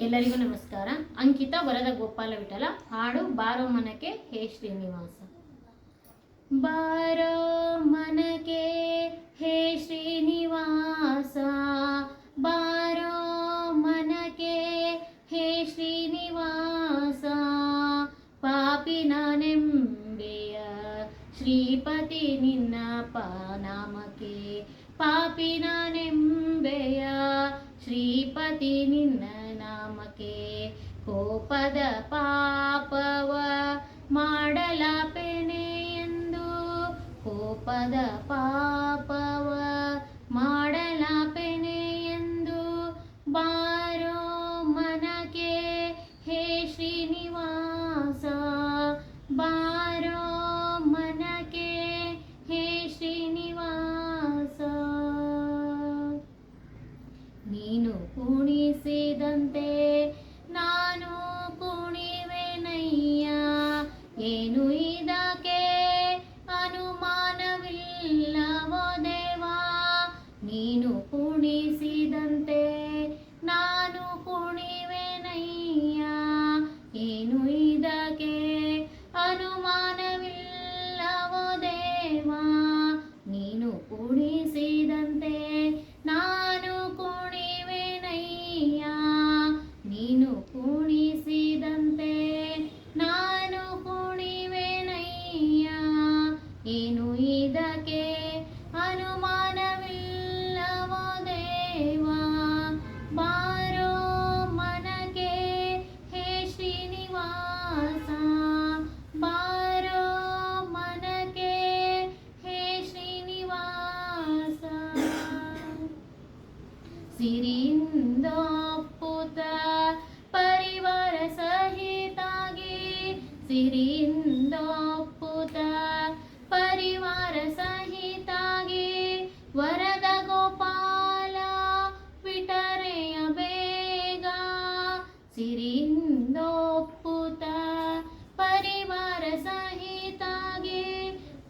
ಎಲ್ಲರಿಗೂ ನಮಸ್ಕಾರ. ಅಂಕಿತ ವರದ ಗೋಪಾಲ ವಿಠಲ, ಹಾಡು ಬಾರೋ ಮನಕ್ಕೆ ಹೇ ಶ್ರೀನಿವಾಸ. ಬಾರೋ ಮನಕ್ಕೆ ಹೇ ಶ್ರೀನಿವಾಸ. ಬಾರೋ ಮನಕ್ಕೆ ಹೇ ಶ್ರೀನಿವಾಸ. ಪಾಪಿನ ನೆಂಬೆಯ ಶ್ರೀಪತಿ ನಿನ್ನ ಪಾನಾಮಕ್ಕೆ. ಪಾಪಿನ ನೆಂಬೆಯ ಶ್ರೀಪತಿ ನಿನ್ನ ಕೋಪದ ಪಾಪವ ಮಾಡಲಾಪೆನೆ ಎಂದು ಕೋಪದ ಪಾಪವ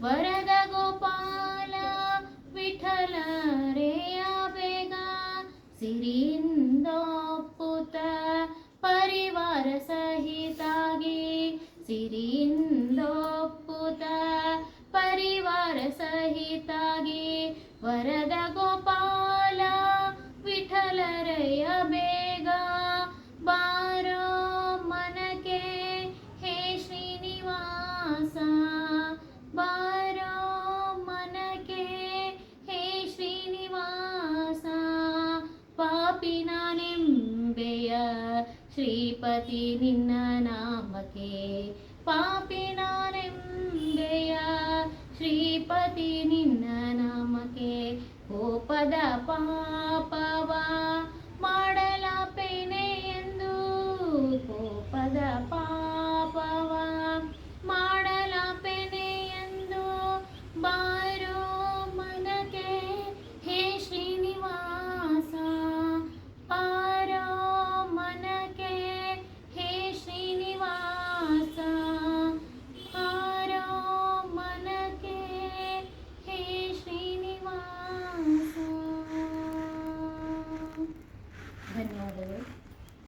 ವರದ ಗೋಪಾಲ ವಿಠಲರೆಯ ಬೇಗ ಸಿರಿಂದೊಪ್ಪುತ ಪರಿವಾರ ಸಹಿತಾಗಿ ಸಿರಿಂದೊಪ್ಪುತ ಪಾಪಿನ ನೆಂಬೆಯ ಶ್ರೀಪತಿ ನಿನ್ನ ನಾಮಕ್ಕೆ. ಪಾಪಿನ ನೆಂಬೆಯ ಶ್ರೀಪತಿ ನಿನ್ನ ನಾಮಕ್ಕೆ. ಕೋಪದ ಪಾಪವ